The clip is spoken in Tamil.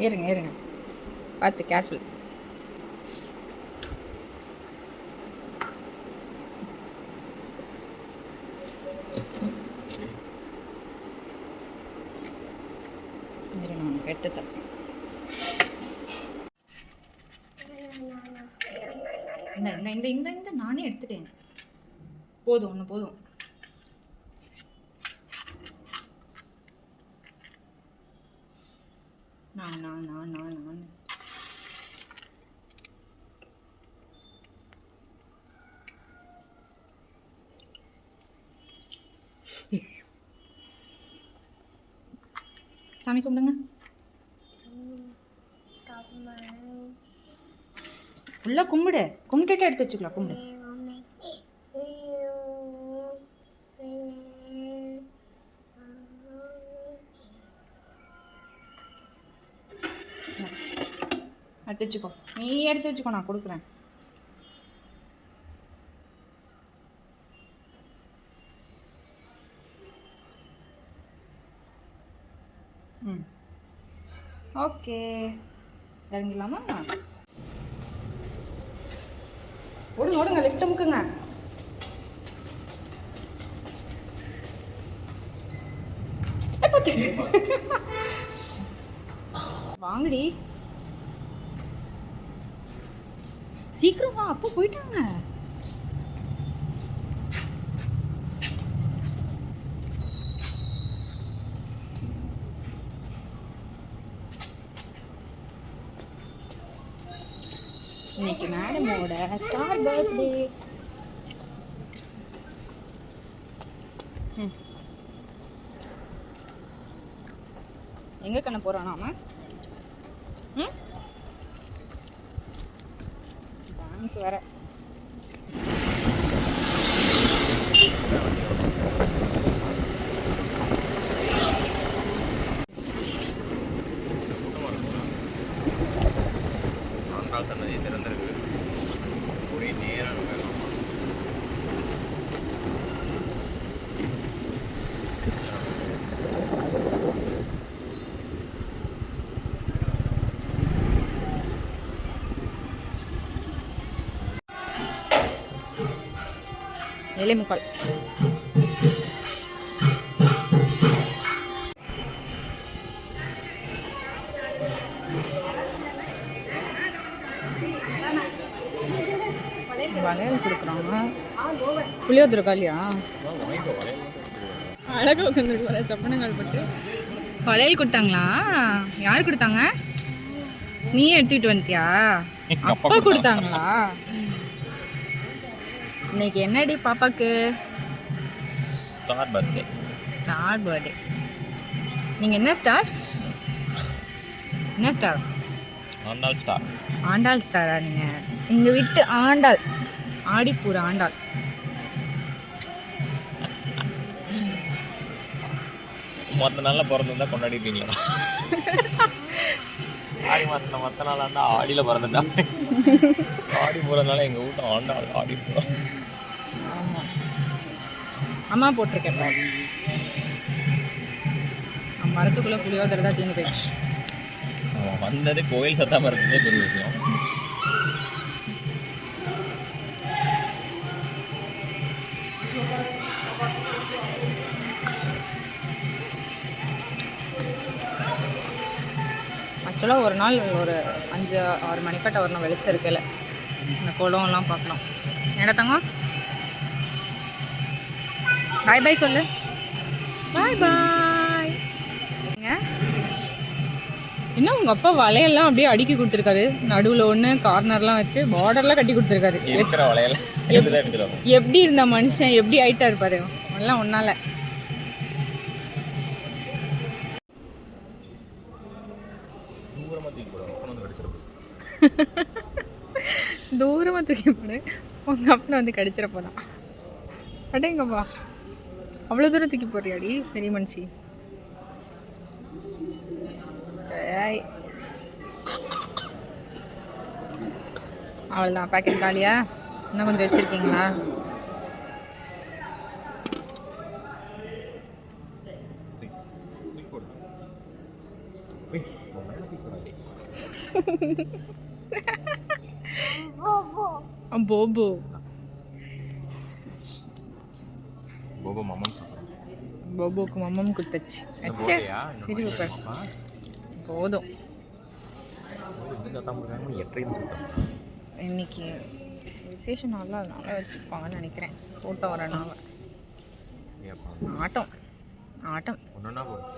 இருங்க இருங்க. பார்த்து கேர்ஃபுல் இருங்க உனக்கு எடுத்து தரேன் இந்த இந்த இந்த இந்த இந்த நானே எடுத்துட்டேன். போதும் ஒன்று போதும். நான் நான் நான் நான் நான். சாமி கும்பிடுங்க. ஃபுல்லாக கும்பிடு. கும்பிட்டுட்டு எடுத்து வச்சுக்கலாம் கும்பிடு. எடுத்து வச்சுக்கோ. நீ எடுத்து வச்சுக்கோ நான் கொடுக்குறேன். ம். ஓகே. இறங்கிடலாமா? ஓடுங்க ஓடுங்க லிஃப்ட் முக்குங்க வாங்கடி. சீக்கிரமா அப்போ போயிட்டாங்க. இன்னைக்கு மேடமோட ஸ்டார் பர்த்டே எங்க கண்ண போறோம் நாம ம்? டான்ஸ் வேற. ஆண்டாள் திறந்திருக்கு. ஒரே நேரம் எலிமுக்கள் வளையல் கொடுக்குறாங்க. புளியோதரை காலியா வளையல் அழகாக உட்காந்துருக்கு சப்பனங்கால் பட்டு. வளையல் கொடுத்தாங்களா? யார் கொடுத்தாங்க? நீ எடுத்துக்கிட்டு வந்துட்டியா? அப்பா கொடுத்தாங்களா? இன்னைக்கு என்னடி பாப்பாக்கு? ஸ்டார் பர்த்டே ஸ்டார் பர்த்டே நீங்கள் என்ன ஸ்டார் என்ன ஸ்டார் ஸ்டார் ஆண்டாள் ஸ்டாரா நீங்கள் எங்கள் வீட்டு ஆண்டாள். ஆடிப்பூர் ஆண்டாள். மற்ற நாளில் பிறந்திருந்தா கொண்டாடிப்பீங்களா ஆடி மாதத்தில் மற்ற நாளாக இருந்தால் ஆடியில் பிறந்துட்டா ஆடி போகிறதுனால எங்கள் வீட்டு ஆண்டாள் ஆடி போகிறோம் அம்மா போட்டிருக்கேன் மரத்துக்குள்ளே புளியோதரை தான் தீர்ந்து போயிடுச்சு. அவன் வந்தது கோயில் சத்தாமல் இருக்கிறதே பெரிய விஷயம். ஆக்சுவலாக ஒரு நாள் ஒரு அஞ்சு ஆறு மணிக்கட்ட வரணும் வெளிச்சம் இருக்கல இந்த குளம்லாம் பார்க்கலாம் என்ன தங்கம்? பாய் பாய் சொல்லு. பாய் பாய் என்ன உங்கள் அப்பா வலையெல்லாம் அப்படியே அடுக்கி கொடுத்துருக்காரு? நடுவில் ஒன்று கார்னர்லாம் வச்சு பார்டர்லாம் கட்டி கொடுத்துருக்காரு. இருக்கிற எடுத்துருவோம் எப்படி இருந்த மனுஷன்? எப்படி ஆயிட்டா இருப்பாரு எல்லாம் ஒன்னால. தூரமாக தூக்கி போடு உங்கள் அப்பனை வந்து கடிச்சிட போதான் அடேங்கப்பா. அவ்வளோ தூரம் தூக்கி போடுறியாடி பெரிய மனுஷி? ஏய் அவ்வளோதான் பேக்கெட் காலியா? இன்னும் கொஞ்சம் வச்சுருக்கீங்களா? போபோ போபோ மாமன் போபோக்கு மம்மம் குத்துச்சு அச்சே. சரி பாப்பா போதும். இன்னைக்கு விசேஷ நாளில் அதனால வச்சுருப்பாங்கன்னு நினைக்கிறேன். கூட்டம் வரனால ஆட்டம். ஆட்டம். ஒன்றுனா போதும்.